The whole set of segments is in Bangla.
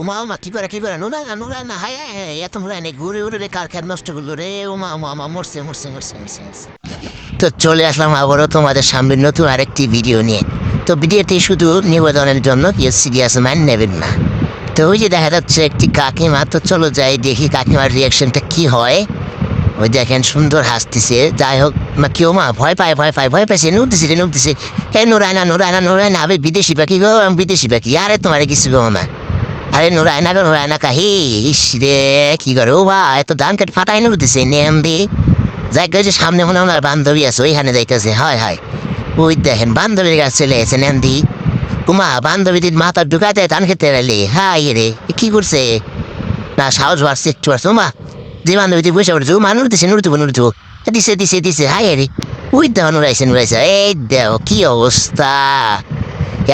উমা উমা কি করে কি করে নুরা না নুরা না হায় হায় হায়, এত নুরা নেই ঘুরে ঘুরে রে কার খেত নষ্ট করল রে উমা উমা উমা মরছে মরছে মরছে মরছে মরছে। তো চলে আসলাম আবারও তোমাদের সামনে নতুন আরেকটি ভিডিও নিয়ে। তো ভিডিওটি শুধু নিবেদনের জন্য কেউ সিরিয়াস মাইন্ড নেবেন না। তো ওই যে দেখা যাচ্ছে একটি কাকিমা তো চলো যাই দেখি কাকিমার রিয়াকশনটা কি হয়। ওই দেখেন সুন্দর হাসতেছে যাই হোক মা কেউ মা ভয় পায় ভয় পায় ভয় পাইছে নুকতেছে রে নুকতেছে হে নুরায়না নুরায়না নুরায়না আবে বিদেশি পাখি গো বিদেশি পাখি আরে তোমার কিছু গো না। আরে নুরায়না গো নুরায়না কাহি। ইস রে, কি করে বা এত ধান কেটে ফাটাই নুকতেছে নেমবি যাই যে সামনে মনে আমার বান্ধবী আছে, ওইখানে যাইতেছে হয় হয়। ওই দেখেন, বান্ধবীর কাছে চলে এসে নেন্দি উমা বান্ধবীদের মাথা ঢুকাতে ধান খেতে এলি হাই রে কি করছে? না, সাহস বাড়ছে, একটু বাড়ছে। উমা, যে বান্ধবীতে বসে পড়েছে ও মানুষ দিছে নুরতুব নুরতুব দিছে দিছে দিছে, হাই রে। ওই দেহ নুরাইছে নুরাইছে। এই দেহ কি অবস্থা।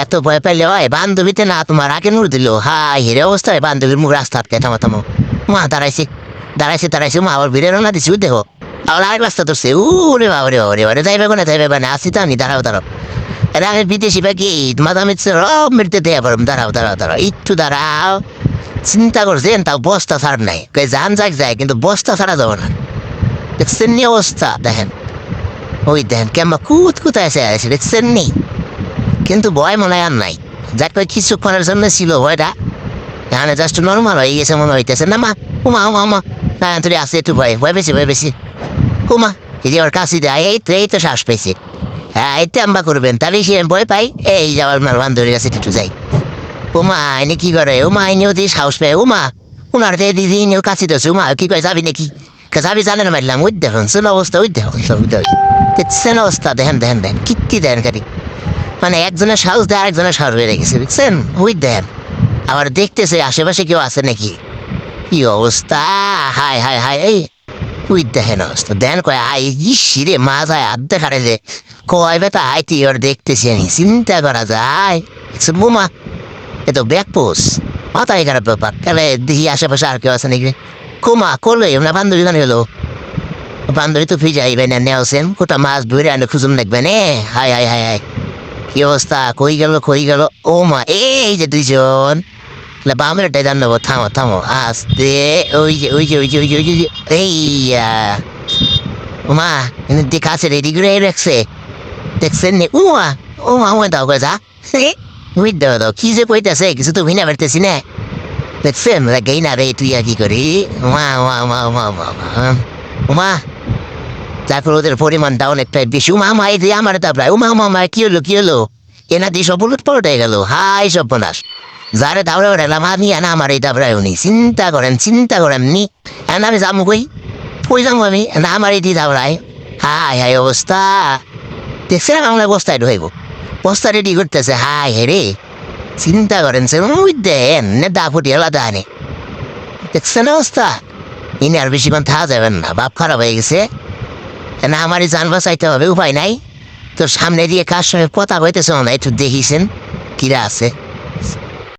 এত ভয় পাইলে হয় বান্ধবীতে না তোমার আগে নুর দিল? হাই, হেরে অবস্থা হয় বান্ধবীর মুখ রাস্তা আটকে থামা, থামো। মা, দাঁড়াইছি দাঁড়াইছি দাঁড়াইছি। মা, আবার ভিড়ে না দিছি দেহ আবার আরেক রাস্তা ধরছে। উরে বাবরে বাবরে বারে যাইবে না যাইবে না আসি তো আমি, দাঁড়াও দাঁড়াও। এরা আমি বিদেশি পাখি মাথা মিচ্ছে সব মেরতে দেয়া পারম দাঁড়াও দাঁড়াও দাঁড়াও, একটু দাঁড়াও। চিন্তা করছেন তাও বস্তা ছাড় নাই। কই, যান যাক, যায়, কিন্তু বস্তা ছাড়া যাব না। দেখছেন নি অবস্থা? দেখেন। ওই দেখেন কেমন কুত এসে আছে, দেখছেন নি? কিন্তু ভয় মনে আর নাই। যাক কিছুক্ষণের জন্য ছিল ভয়টা। এখানে জাস্ট নর্মাল হয়ে গেছে মনে হইতেছে। না মা, উমা উমা উমা। হ্যাঁ তুই আসে একটু ভয় ভয় বেশি ভয় বেশি। উমা, এই যে ওর কাছে দেয়, এই তো এই তো শ্বাস পেয়েছে। হ্যাঁ তো আম্বা করবেন তাহলে সে ভয় পাই এই যাওয়ার মার বান্ধবীর কাছে একটু যাই। উমা এনে কি করে? উমা এনে ওদের সাহস পায়, উমা, উনার তো দিদি এনেও কাছে তো উমা, কি করে যাবি নাকি? যাবি জানেন মারলাম ওই দেখুন শোন অবস্থা ওই দেখুন সব দেখছেন অবস্থা, দেখেন দেখেন দেখেন কিত্তি দেন গাড়ি মানে একজনের সাহস দেয় আরেকজনের সাহস বেড়ে গেছে, বুঝছেন? ওই দেন। আবার দেখতেছে আশেপাশে কেউ আছে নাকি? কি অবস্থা? হাই হাই হাই এই, ওই দেখেন অবস্থা। দেন কয় আই ইসিরে মাথায় হাত দেখারে যে কয় বেটা আইতি ওর দেখতেছি আমি। চিন্তা করা যায়। বোমা। এ তো ব্যাক পোস। মাথায় খারাপ ব্যাপার। তাহলে দেখি আশেপাশে আর কেউ আছে নাকি? কুমা করল না বান্ধবী গান গেলো? বান্ধবী তো ফিরে যাইবে না নেওছেন কোটা মাছ ধরে আনে, খুঁজুন লাগবে নে। হাই হাই হাই হাই কি অবস্থা? কই গেল কই গেল? ও মা, এই যে দুইজন। না বামের টাই দান নেব থামো থামো। আস্তে, ওই যে ওই যে ওই যে ওই যে ওই যে এই উমা এনে দেখা আছে, রেডি করে রাখছে। দেখছেন নে উমা উমা উমা দাও করে যা। ওই দাও দাও। কি যে কইতাছে, কিছু তো ভিনা বেরতেছি না। দেখছেন লাগাই না রে, তুই আর কি করি? উমা উমা উমা উমা উমা উমা তারপর ওদের পরিমাণটা অনেকটাই বেশি। উমা মা এই আমার তারপরে উমা উমা মা কি হলো কি হলো? এনা দিয়ে সব উলট পাল্টে গেল। হাই সব বনাস যারে দাবড়ে উঠালাম আমি এনা আমার এই দাবড়ায় উনি চিন্তা করেন চিন্তা করেন নি। এনা আমি যাব কই? কই যাব আমি? না আমার এই দিয়ে দাবড়ায় হাই হাই অবস্থা দেখছিলাম আমরা বস্তায় ঢুকাইব? বস্তা রেডি করতেছে। হাই হে রে। চিন্তা করেন, সে ওই দেন দা ফুটি আলাদা আনে। দেখছেন অবস্থা? ইনি আর বেশিক্ষণ থাকা যাবেন না। বাপ খারাপ হয়ে গেছে। না আমারই যান বাঁচাইতে হবে, উপায় নাই। তোর সামনে দিয়ে কার সঙ্গে কথা হইতেছে না একটু দেখিছেন কিরা আছে।